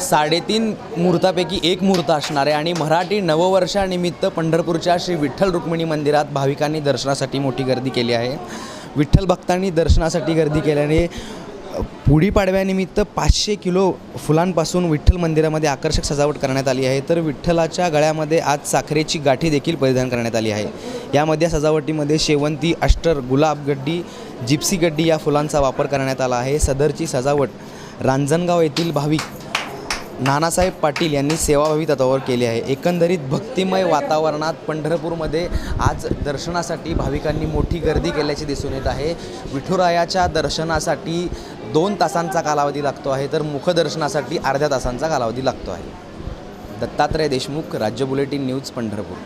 साडेतीन मुहूर्तापैकी एक मुहूर्त असणार आहे. आणि मराठी नववर्षानिमित्त पंढरपूरच्या श्री विठ्ठल रुक्मिणी मंदिरात भाविकांनी दर्शनासाठी मोठी गर्दी केली आहे. विठ्ठल भक्तांनी दर्शनासाठी गर्दी केल्याने पुढीपाडव्यानिमित्त पाचशे किलो फुलांपासून विठ्ठल मंदिरामध्ये आकर्षक सजावट करण्यात आली आहे. तर विठ्ठलाच्या गळ्यामध्ये आज साखरेची गाठी देखील परिधान करण्यात आली आहे. यामध्ये सजावटीमध्ये शेवंती अष्टर गुलाब गड्डी जिप्सी गड्डी या फुलांचा वापर करण्यात आला आहे. सदरची सजावट रांजणगाव येथील भाविक नानासाहेब पाटील यांनी सेवाभावी तत्वावर केली आहे. एकंदरीत भक्तिमय वातावरणात पंढरपूरमध्ये आज दर्शनासाठी भाविकांनी मोठी गर्दी केल्याचे दिसून येत आहे. विठुरायाच्या दर्शनासाठी दोन तासांचा कालावधी लागतो आहे तर मुखदर्शनासाठी अर्ध्या तासांचा कालावधी लागतो आहे. दत्तात्रय देशमुख राज्य बुलेटिन न्यूज पंढरपूर.